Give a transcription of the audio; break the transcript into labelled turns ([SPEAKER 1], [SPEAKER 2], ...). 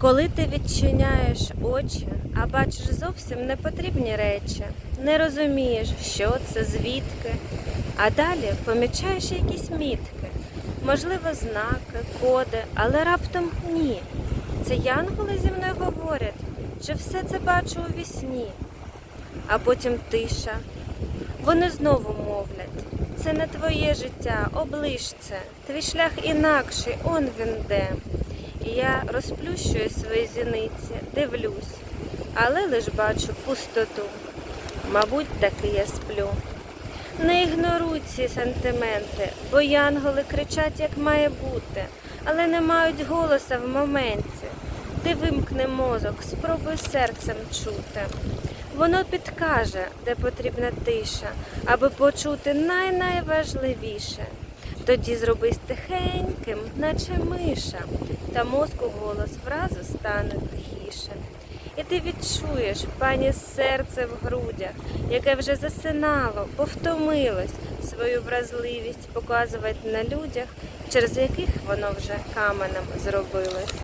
[SPEAKER 1] Коли ти відчиняєш очі, а бачиш зовсім непотрібні речі, не розумієш, що це, звідки, а далі помічаєш якісь мітки, можливо, знаки, коди, але раптом ні. Це янголи зі мною говорять, чи все це бачу у вісні, а потім тиша. Вони знову мовлять. Це не твоє життя, оближ це. Твій шлях інакший, он він де. Я розплющую свої зіниці, дивлюсь, але лиш бачу пустоту. Мабуть, таки я сплю. Не ігноруй ці сантименти, бо янголи кричать, як має бути, але не мають голоса в моменті. Ти вимкни мозок, спробуй серцем чути. Воно підкаже, де потрібна тиша, аби почути най-найважливіше. Тоді зроби тихеньким, наче миша, та мозку голос вразу стане тихіше. І ти відчуєш, пані серце в грудях, яке вже засинало, повтомилось свою вразливість показувати на людях, через яких воно вже каменем зробилось.